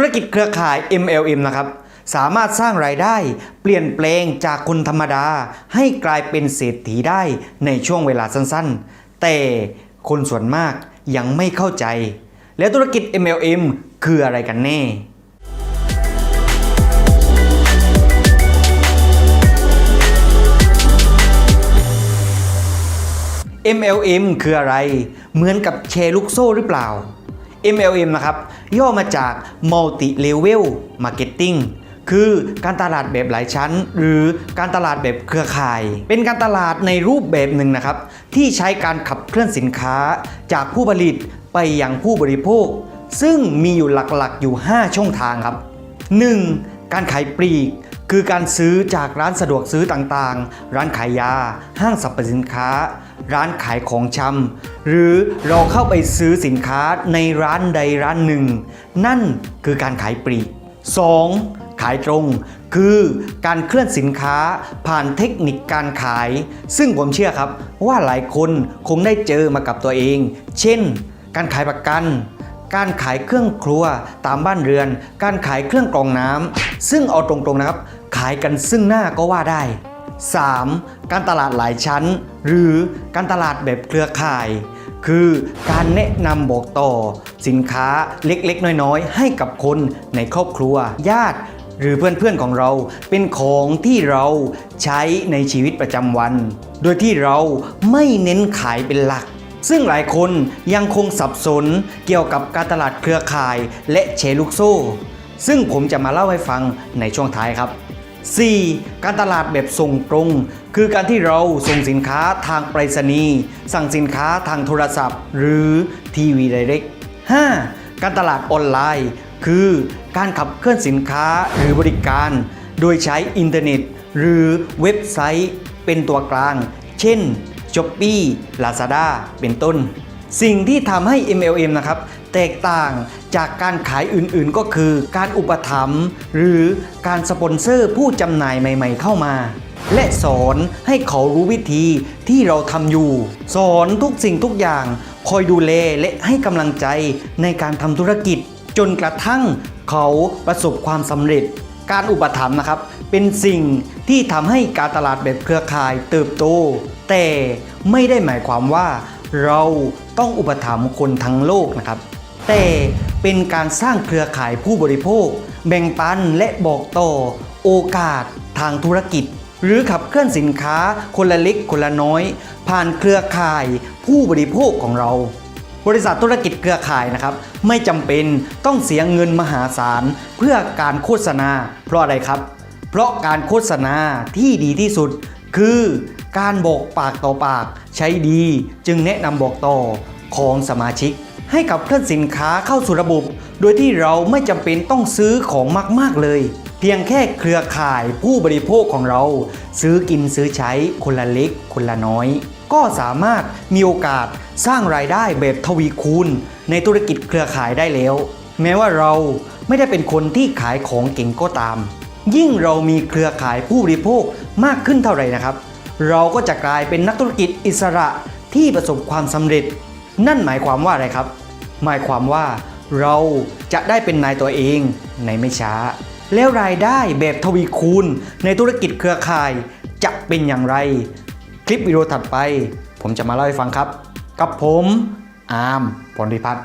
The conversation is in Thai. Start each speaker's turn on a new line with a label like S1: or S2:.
S1: ธุรกิจเครือข่าย MLM นะครับสามารถสร้างรายได้ เปลี่ยนแปลงจากคนธรรมดา ให้กลายเป็นเศรษฐีได้ในช่วงเวลาสั้นๆ แต่คนส่วนมากยังไม่เข้าใจ แล้วธุรกิจ MLM คืออะไรกันแน่ MLM คืออะไร เหมือนกับแชร์ลูกโซ่หรือเปล่า MLM นะครับย่อมาจาก Multi Level Marketing คือการตลาดแบบหลายชั้น หรือการตลาดแบบเครือข่าย เป็นการตลาดในรูปแบบหนึ่งนะครับ ที่ใช้การขับเคลื่อนสินค้าจากผู้ผลิตไปยังผู้บริโภค ซึ่งมีอยู่หลักๆอยู่ 5 ช่องทางครับ 1. การขายปลีก คือการซื้อจากร้านสะดวกซื้อต่างๆ ร้านขายยา ห้างสรรพสินค้า ร้านขายของชำ หรือเราเข้าไปซื้อสินค้าในร้านใดร้านหนึ่ง นั่นคือการขายปลีก 2. ขายตรง คือการเคลื่อนสินค้าผ่านเทคนิคการขาย ซึ่งผมเชื่อครับว่าหลายคนคงได้เจอมากับตัวเอง เช่น การขายประกันการขายเครื่องครัวตามบ้านเรือน การขายเครื่องกรองน้ำซึ่งเอาตรงๆนะครับ ขายกันซึ่งหน้าก็ว่าได้ 3. การตลาดหลายชั้น หรือการตลาดแบบเครือข่าย คือการแนะนำบอกต่อ สินค้าเล็กๆ น้อยๆ ให้กับคนในครอบครัว ญาติหรือเพื่อนๆของเราเป็นของที่เราใช้ในชีวิตประจำวัน โดยที่เราไม่เน้นขายเป็นหลัก ซึ่งหลายคนยังคงสับสนเกี่ยวกับการตลาดเครือข่ายและแชลูกโซ่ ซึ่งผมจะมาเล่าให้ฟังในช่วงท้ายครับ 4. การตลาดแบบส่งตรง คือการที่เราส่งสินค้าทางไปรษณีย์สั่งสินค้าทางโทรศัพท์ หรือทีวีไดเรก 5. การตลาดออนไลน์ คือการขับเคลื่อนสินค้าหรือบริการ โดยใช้อินเทอร์เน็ต หรือเว็บไซต์เป็นตัวกลาง เช่น Shopee Lazada เป็นต้น สิ่งที่ทำให้ MLM นะครับ แตกต่างจากการขายอื่นๆ ก็คือการอุปถัมภ์หรือการสปอนเซอร์ผู้จำหน่ายใหม่ๆเข้ามาและสอนให้เขารู้วิธีที่เราทำอยู่ สอนทุกสิ่งทุกอย่าง คอยดูแลและให้กำลังใจในการทำธุรกิจ จนกระทั่งเขาประสบความสำเร็จ การอุปถัมภ์นะครับ เป็นสิ่งที่ทำให้การตลาดแบบเครือข่ายเติบโต แต่ไม่ได้หมายความว่าเราต้องอุปถัมภ์คนทั้งโลกนะครับ แต่เป็นการสร้างเครือข่ายผู้บริโภค แบ่งปันและบอกต่อ โอกาสทางธุรกิจ หรือขับเคลื่อนสินค้าคนละเล็กคนละน้อย ผ่านเครือข่ายผู้บริโภคของเรา บริษัทธุรกิจเครือข่ายนะครับ ไม่จำเป็นต้องเสียเงินมหาศาลเพื่อการโฆษณา เพราะอะไรครับ เพราะการโฆษณาที่ดีที่สุดคือการบอกปากต่อปากใช้ดีจึงแนะนำบอกต่อของสมาชิก ให้กับเคลื่อนสินค้าเข้าสู่ระบบ โดยที่เราไม่จำเป็นต้องซื้อของมาก ๆ เลย เพียงแค่เครือข่ายผู้บริโภคของเรา ซื้อกินซื้อใช้คนละเล็ก คนละน้อย ก็สามารถมีโอกาสสร้างรายได้แบบทวีคูณ ในธุรกิจเครือข่ายได้แล้ว แม้ว่าเราไม่ได้เป็นคนที่ขายของเก่งก็ตาม ยิ่งเรามีเครือข่ายผู้บริโภคมากขึ้นเท่าไหร่นะครับ เราก็จะกลายเป็นนักธุรกิจอิสระที่ประสบความสำเร็จ นั่นหมายความว่าอะไรครับ หมายความว่าเราจะได้เป็นนายตัวเองในไม่ช้า แล้วรายได้แบบทวีคูณในธุรกิจเครือข่ายจะเป็นอย่างไร คลิปวิดีโอถัดไป ผมจะมาเล่าให้ฟังครับ กับผมอาร์มพลพิพัฒน์